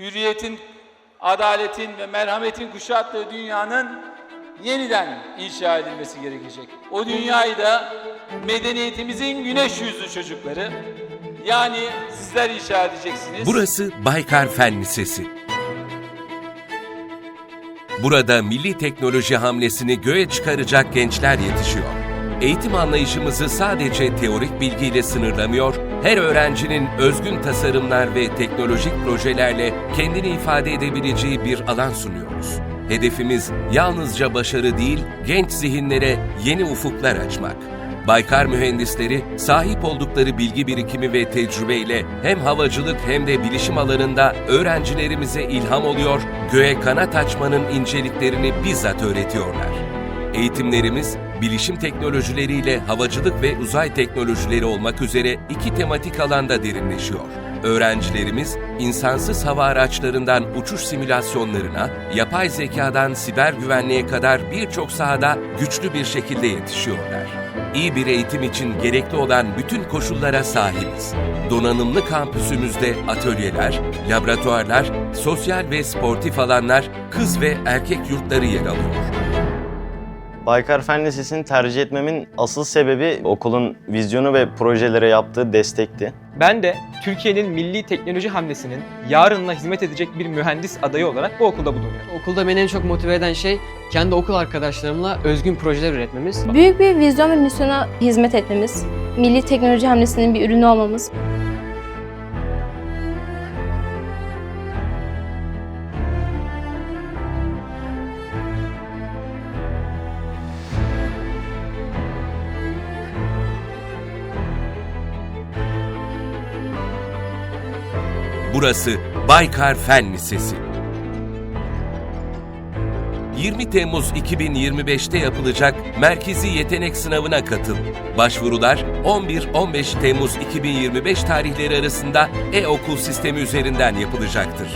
hürriyetin, adaletin ve merhametin kuşattığı dünyanın yeniden inşa edilmesi gerekecek. O dünyayı da medeniyetimizin güneş yüzlü çocukları yani sizler inşa edeceksiniz. Burası Baykar Fen Lisesi. Burada milli teknoloji hamlesini göğe çıkaracak gençler yetişiyor. Eğitim anlayışımızı sadece teorik bilgiyle sınırlamıyor, her öğrencinin özgün tasarımlar ve teknolojik projelerle kendini ifade edebileceği bir alan sunuyoruz. Hedefimiz yalnızca başarı değil, genç zihinlere yeni ufuklar açmak. Baykar mühendisleri sahip oldukları bilgi birikimi ve tecrübeyle hem havacılık hem de bilişim alanında öğrencilerimize ilham oluyor, göğe kanat açmanın inceliklerini bizzat öğretiyorlar. Eğitimlerimiz bilişim teknolojileriyle havacılık ve uzay teknolojileri olmak üzere iki tematik alanda derinleşiyor. Öğrencilerimiz insansız hava araçlarından uçuş simülasyonlarına, yapay zekadan siber güvenliğe kadar birçok sahada güçlü bir şekilde yetişiyorlar. İyi bir eğitim için gerekli olan bütün koşullara sahibiz. Donanımlı kampüsümüzde atölyeler, laboratuvarlar, sosyal ve sportif alanlar, kız ve erkek yurtları yer alıyor. Baykar Fen Lisesi'ni tercih etmemin asıl sebebi okulun vizyonu ve projelere yaptığı destekti. Ben de Türkiye'nin milli teknoloji hamlesinin yarınına hizmet edecek bir mühendis adayı olarak bu okulda bulunuyorum. Okulda beni en çok motive eden şey kendi okul arkadaşlarımla özgün projeler üretmemiz. Büyük bir vizyon ve misyona hizmet etmemiz, milli teknoloji hamlesinin bir ürünü olmamız, Burası Baykar Fen Lisesi. 20 Temmuz 2025'te yapılacak merkezi yetenek sınavına katıl. Başvurular 11-15 Temmuz 2025 tarihleri arasında e-okul sistemi üzerinden yapılacaktır.